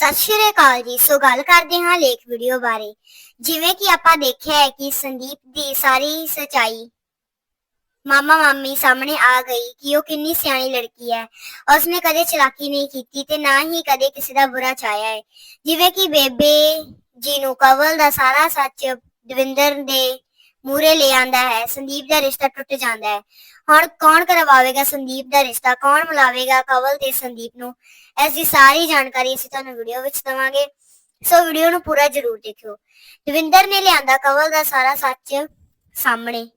ਸਤਿ ਸ਼੍ਰੀ ਅਕਾਲ ਜੀ। ਸੋ ਗੱਲ ਕਰਦੇ ਹਾਂ ਲੇਖ ਵੀਡੀਓ ਬਾਰੇ। ਜਿਵੇਂ ਕਿ ਆਪਾਂ ਦੇਖਿਆ ਹੈ ਕਿ ਸੰਦੀਪ ਦੀ ਸਾਰੀ ਸਚਾਈ ਮਾਮਾ ਮਾਮੀ ਸਾਹਮਣੇ ਆ ਗਈ ਕਿ ਉਹ ਕਿੰਨੀ ਸਿਆਣੀ ਲੜਕੀ ਹੈ। ਉਸਨੇ ਕਦੇ ਚਲਾਕੀ ਨਹੀਂ ਕੀਤੀ ਤੇ ਨਾ ਹੀ ਕਦੇ ਕਿਸੇ ਦਾ ਬੁਰਾ ਚਾਹਿਆ ਹੈ। ਜਿਵੇਂ ਕਿ ਬੇਬੇ ਜੀ ਨੂੰ ਕਵਲ ਦਾ ਸਾਰਾ ਸੱਚ ਦਵਿੰਦਰ ਦੇ ਮੂਰੇ ਲੈ ਆਂਦਾ ਹੈ, ਸੰਦੀਪ ਦਾ ਰਿਸ਼ਤਾ ਟੁੱਟ ਜਾਂਦਾ ਹੈ। ਹੁਣ ਕੌਣ ਕਰਵਾਵੇਗਾ ਸੰਦੀਪ ਦਾ ਰਿਸ਼ਤਾ, ਕੌਣ ਮਿਲਾਵੇਗਾ ਕਵਲ ਤੇ ਸੰਦੀਪ ਨੂੰ? ਇਸ ਦੀ ਸਾਰੀ ਜਾਣਕਾਰੀ ਅਸੀਂ ਤੁਹਾਨੂੰ ਵੀਡੀਓ ਵਿੱਚ ਦਵਾਂਗੇ। ਸੋ ਵੀਡੀਓ ਨੂੰ ਪੂਰਾ ਜ਼ਰੂਰ ਦੇਖਿਓ। ਦਵਿੰਦਰ ਨੇ ਲਿਆਂਦਾ ਕਵਲ ਦਾ ਸਾਰਾ ਸੱਚ ਸਾਹਮਣੇ।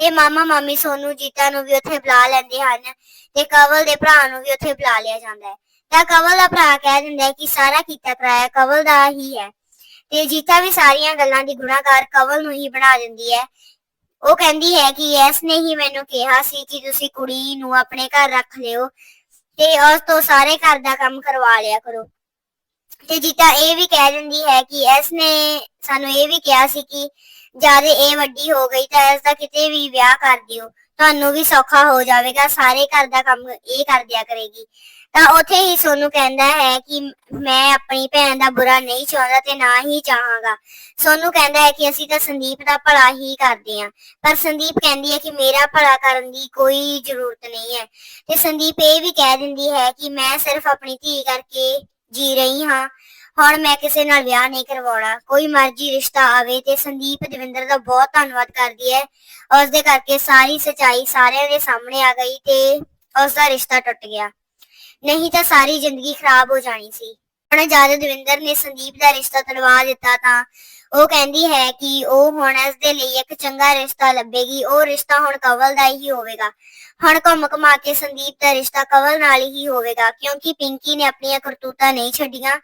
ਇਹ ਮਾਮਾ ਮਾਮੀ ਸੋਨੂ, ਜੀਤਾ ਨੂੰ ਵੀ ਉੱਥੇ ਬੁਲਾ ਲੈਂਦੇ ਹਨ ਤੇ ਕਵਲ ਦੇ ਭਰਾ ਨੂੰ ਵੀ ਉੱਥੇ ਬੁਲਾ ਲਿਆ ਜਾਂਦਾ ਹੈ। ਤਾਂ ਕਵਲ ਦਾ ਭਰਾ ਕਹਿ ਦਿੰਦਾ ਹੈ ਕਿ ਸਾਰਾ ਕੀਤਾ ਕਰਾਇਆ ਕਵਲ ਦਾ ਹੀ ਹੈ। ਤੇ ਜੀਤਾ ਵੀ ਸਾਰੀਆਂ ਗੱਲਾਂ ਦੀ ਗੁਨਾਹਗਾਰ ਕਵਲ ਨੂੰ ਹੀ ਬਣਾ ਦਿੰਦੀ ਹੈ। ਉਹ ਕਹਿੰਦੀ ਹੈ ਕਿ ਇਸ ਨੇ ਹੀ ਮੈਨੂੰ ਕਿਹਾ ਸੀ ਕਿ ਤੁਸੀਂ ਕੁੜੀ ਨੂੰ ਆਪਣੇ ਘਰ ਰੱਖ ਲਿਓ ਤੇ ਉਸ ਤੋਂ ਸਾਰੇ ਘਰ ਦਾ ਕੰਮ ਕਰਵਾ ਲਿਆ ਕਰੋ। ਤੇ ਜੀਤਾ ਇਹ ਵੀ ਕਹਿ ਦਿੰਦੀ ਹੈ ਕਿ ਇਸ ਨੇ ਸਾਨੂੰ ਇਹ ਵੀ ਕਿਹਾ ਸੀ ਕਿ ਜਦ ਇਹ ਵੱਡੀ ਹੋ ਗਈ ਤਾਂ ਇਸ ਦਾ ਕਿਤੇ ਵੀ ਵਿਆਹ ਕਰ ਦਿਓ। ਤੁਹਾਨੂੰ ਵੀ ਸੌਖਾ ਹੋ ਜਾਵੇਗਾ, ਸਾਰੇ ਘਰ ਦਾ ਕੰਮ ਇਹ ਕਰ ਦਿਆ ਕਰੇਗੀ। ਤਾਂ ਉੱਥੇ ਹੀ ਸੋਨੂੰ ਕਹਿੰਦਾ ਹੈ ਕਿ ਮੈਂ ਆਪਣੀ ਭੈਣ ਦਾ ਬੁਰਾ ਨਹੀਂ ਚਾਹੁੰਦਾ ਤੇ ਨਾ ਹੀ ਚਾਹਾਂਗਾ। ਸੋਨੂੰ ਕਹਿੰਦਾ ਹੈ ਕਿ ਅਸੀਂ ਤਾਂ ਸੰਦੀਪ ਦਾ ਭਲਾ ਹੀ ਕਰਦੇ ਹਾਂ, ਪਰ ਸੰਦੀਪ ਕਹਿੰਦੀ ਹੈ ਕਿ ਮੇਰਾ ਭਲਾ ਕਰਨ ਦੀ ਕੋਈ ਜ਼ਰੂਰਤ ਨਹੀਂ ਹੈ। ਤੇ ਸੰਦੀਪ ਇਹ ਵੀ ਕਹਿ ਦਿੰਦੀ ਹੈ ਕਿ ਮੈਂ ਸਿਰਫ ਆਪਣੀ ਧੀ ਕਰਕੇ ਜੀ ਰਹੀ ਹਾਂ। ਹੁਣ ਮੈਂ ਕਿਸੇ ਨਾਲ ਵਿਆਹ ਨਹੀਂ ਕਰਵਾਉਣਾ। ਕੋਈ ਮਰਜ਼ੀ ਰਿਸ਼ਤਾ ਆਵੇ ਤੇ ਸੰਦੀਪ ਦਵਿੰਦਰ ਦਾ ਬਹੁਤ ਧੰਨਵਾਦ ਕਰਦੀ ਹੈ। ਉਸ ਦੇ ਕਰਕੇ ਸਾਰੀ ਸਚਾਈ ਸਾਰਿਆਂ ਦੇ ਸਾਹਮਣੇ ਆ ਗਈ ਤੇ ਉਸ ਦਾ ਰਿਸ਼ਤਾ ਟੁੱਟ ਗਿਆ। ਨਹੀਂ ਤਾਂ ਸਾਰੀ ਜ਼ਿੰਦਗੀ ਖਰਾਬ ਹੋ ਜਾਣੀ ਸੀ। ਹੁਣ ਜਦ ਦਵਿੰਦਰ ਨੇ ਸੰਦੀਪ ਦਾ ਰਿਸ਼ਤਾ ਤੜਵਾ ਦਿੱਤਾ ਤਾਂ ਉਹ ਕਹਿੰਦੀ ਹੈ ਕਿ ਉਹ ਹੁਣ ਇਸ ਦੇ ਲਈ ਇੱਕ ਚੰਗਾ ਰਿਸ਼ਤਾ ਲੱਭੇਗੀ, ਉਹ ਰਿਸ਼ਤਾ ਹੁਣ ਕਵਲ ਦਾ ਹੀ ਹੋਵੇਗਾ। ਹੁਣ ਘੁੰਮ ਘਮਾ ਕੇ ਸੰਦੀਪ ਦਾ ਰਿਸ਼ਤਾ ਕਵਲ ਨਾਲ ਹੀ ਹੋਵੇਗਾ, ਕਿਉਂਕਿ ਪਿੰਕੀ ਨੇ ਆਪਣੀਆਂ ਕਰਤੂਤਾਂ ਨਹੀਂ ਛੱਡੀਆਂ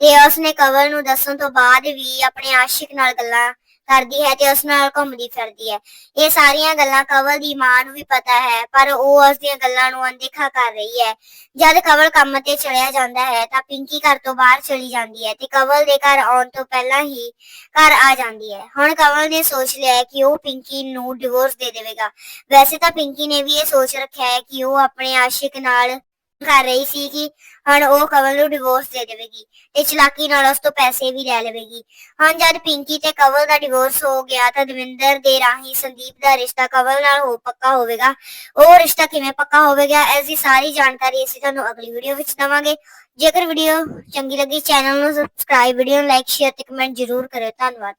ਤੇ ਉਸਨੇ ਕਵਲ ਨੂੰ ਦੱਸਣ ਤੋਂ ਬਾਅਦ ਵੀ ਆਪਣੇ ਆਸ਼ਿਕ ਨਾਲ ਗੱਲਾਂ ਕਰਦੀ ਹੈ ਤੇ ਉਸ ਨਾਲ ਘੁੰਮਦੀ ਫਿਰਦੀ ਹੈ। ਇਹ ਸਾਰੀਆਂ ਗੱਲਾਂ ਕਵਲ ਦੀ ਮਾਂ ਨੂੰ ਵੀ ਪਤਾ ਹੈ, ਪਰ ਉਹ ਉਸ ਦੀਆਂ ਗੱਲਾਂ ਨੂੰ ਅਣਦੇਖਾ ਕਰ ਰਹੀ ਹੈ। ਜਦ ਕਵਲ ਕੰਮ ਤੇ ਚਲਿਆ ਜਾਂਦਾ ਹੈ, ਤਾਂ ਪਿੰਕੀ ਘਰ ਤੋਂ ਬਾਹਰ ਚਲੀ ਜਾਂਦੀ ਹੈ ਤੇ ਕਵਲ ਦੇ ਘਰ ਆਉਣ ਤੋਂ ਪਹਿਲਾਂ ਹੀ ਘਰ ਆ ਜਾਂਦੀ ਹੈ। ਹੁਣ ਕਵਲ ਨੇ ਸੋਚ ਲਿਆ ਹੈ ਕਿ ਉਹ ਪਿੰਕੀ ਨੂੰ ਡਿਵੋਰਸ ਦੇ ਦੇਵੇਗਾ। ਵੈਸੇ ਤਾਂ ਪਿੰਕੀ ਨੇ ਵੀ ਇਹ ਸੋਚ ਰੱਖਿਆ ਹੈ ਕਿ ਉਹ ਆਪਣੇ ਆਸ਼ਿਕ ਨਾਲ ਕਰ ਰਹੀ ਸੀ ਕਿ ਹੁਣ ਉਹ ਕਵਲ ਨੂੰ ਡਿਵੋਰਸ ਦੇ ਦੇਵੇਗੀ। ਤੇ ਚਲਾਕੀ ਨਾਲ ਉਸ ਤੋਂ ਪੈਸੇ ਵੀ ਲੈ ਲਵੇਗੀ। ਹੁਣ ਜਦ ਪਿੰਕੀ ਤੇ ਕਵਲ ਦਾ ਡਿਵੋਰਸ ਹੋ ਗਿਆ ਤਾਂ ਦਵਿੰਦਰ ਦੇ ਰਾਹੀਂ ਸੰਦੀਪ ਦਾ ਰਿਸ਼ਤਾ ਕਵਲ ਨਾਲ ਹੋ ਪੱਕਾ ਹੋਵੇਗਾ। ਉਹ ਰਿਸ਼ਤਾ ਕਿਵੇਂ ਪੱਕਾ ਹੋਵੇਗਾ, ਇਸ ਦੀ ਸਾਰੀ ਜਾਣਕਾਰੀ ਅਸੀਂ ਤੁਹਾਨੂੰ ਅਗਲੀ ਵੀਡੀਓ ਵਿੱਚ ਦਵਾਂਗੇ। ਜੇਕਰ ਵੀਡੀਓ ਚੰਗੀ ਲੱਗੀ ਚੈਨਲ ਨੂੰ ਸਬਸਕ੍ਰਾਈਬ ਵੀਡੀਓ ਨੂੰ ਲਾਈਕ ਸ਼ੇਅਰ ਤੇ ਕਮੈਂਟ ਜ਼ਰੂਰ ਕਰਿਓ। ਧੰਨਵਾਦ।